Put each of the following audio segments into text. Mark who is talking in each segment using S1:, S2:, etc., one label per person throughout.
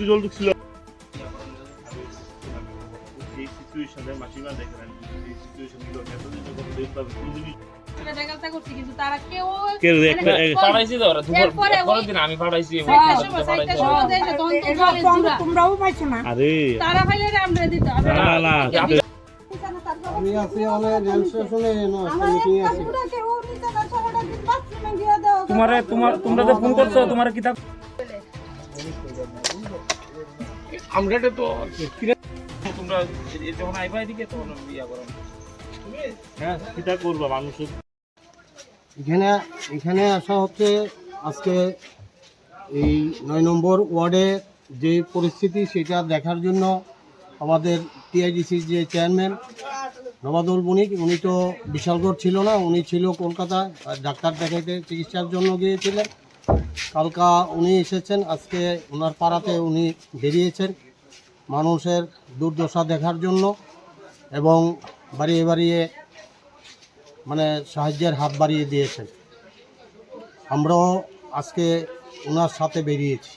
S1: জল ঢুকছিল এই সিচুয়েশনে মাসিমা দেখেন এই এতদিন যখন কোনদিনই
S2: আমি
S3: আছি। আমাদের রেল স্টেশনে মিটিং আছে
S2: তোমারে তোমার তোমরা যে ফোন করছ তোমার কিতাব আমরা তো তোমরা যখন আইবা এদিকে তখন ইয়া করো
S1: হ্যাঁ কিটা করবা মানুষের।
S3: এখানে এখানে আসা হচ্ছে আজকে এই নয় নম্বর ওয়ার্ডে যে পরিস্থিতি সেটা দেখার জন্য আমাদের টিআইডিসির যে চেয়ারম্যান নবাদুল বণিক উনি তো বিশালগড় ছিল না, উনি ছিল কলকাতায়, আর ডাক্তার দেখাইতে চিকিৎসার জন্য গিয়েছিলেন। কালকা উনি এসেছেন, আজকে ওনার পাড়াতে উনি বেরিয়েছেন মানুষের দুর্দশা দেখার জন্য এবং বাড়িয়ে বাড়িয়ে মানে সাহায্যের হাত বাড়িয়ে দিয়েছেন। আমরাও আজকে ওনার সাথে বেরিয়েছি।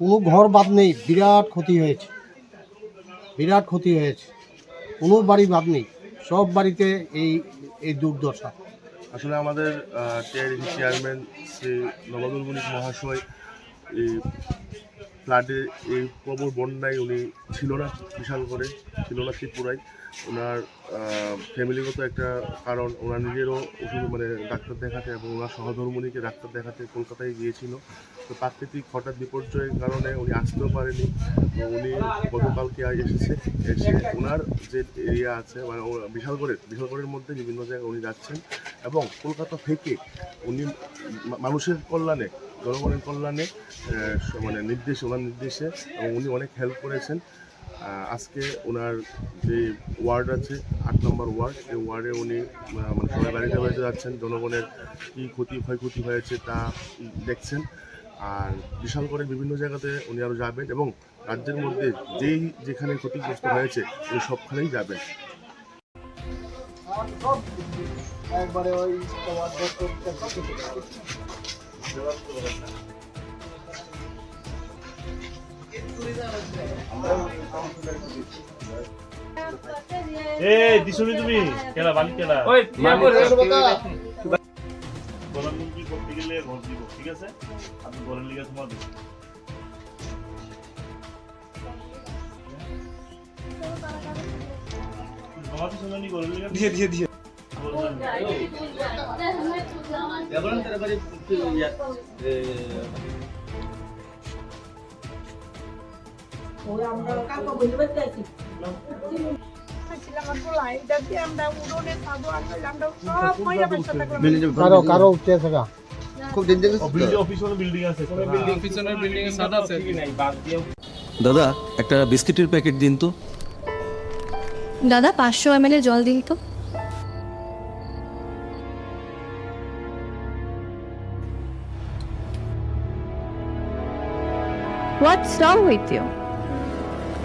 S3: কোনো ঘর বাদ নেই, বিরাট ক্ষতি হয়েছে। বিরাট ক্ষতি হয়েছে। কোনো বাড়ি ভাব নেই। সব বাড়িতে এই এই দুর্দশা।
S4: আসলে আমাদের টিআইডিসি চেয়ারম্যান শ্রী নবাবুল মনিক মহাশয়, এই ফ্লাডে এই প্রবল বন্যায় উনি ছিল না, বিশাল করে, ছিল না ত্রিপুরায়। ওনার ফ্যামিলিগত একটা কারণ। ওনার নিজেরও ওষুধ মানে ডাক্তার দেখাতে এবং ওনার সহধর্মণীকে ডাক্তার দেখাতে কলকাতায় গিয়েছিল। তো প্রাকৃতিক হঠাৎ বিপর্যয়ের কারণে উনি আসতেও পারেনি উনি গতকালকে এসেছে, এসে ওনার যে এরিয়া আছে মানে বিশালগড়ের বিশালগড়ের মধ্যে বিভিন্ন জায়গায় উনি যাচ্ছেন। এবং কলকাতা থেকে উনি মানুষের কল্যাণে, জনগণের কল্যাণে মানে নির্দেশে, ওনার নির্দেশে, এবং উনি অনেক হেল্প করেছেন। আজকে ওনার যে ওয়ার্ড আছে, আট নম্বর ওয়ার্ড এই ওয়ার্ডে উনি মানে সবাই বাড়িতে বাড়িতে যাচ্ছেন, জনগণের কী ক্ষতি, ক্ষয়ক্ষতি হয়েছে তা দেখছেন। আর বিশাল করে বিভিন্ন জায়গাতে উনি আরও যাবেন এবং রাজ্যের মধ্যে যেই যেখানে ক্ষতিগ্রস্ত হয়েছে, উনি সবখানেই যাবেন।
S3: একবারে ওই
S1: এ দিছনি তুমি? কেলা বালি কেলা
S2: ওই করে
S1: প্রধানমন্ত্রী করতে গেলে ঘর দিব ঠিক আছে? আপনি ঘরের লিগে তোমার দিয়ে দিয়ে দিয়ে।
S3: কারও কারও উঠে থাকা
S1: অফিস বিল্ডিং আছে।
S2: বিল্ডিং আছে। কি নাই বাদ দিয়ে
S5: দাদা একটা বিস্কিটের প্যাকেট দিন তো।
S6: দাদা পাঁচশো এম জল দিন তো। হোয়াটস রং উইথ ইউ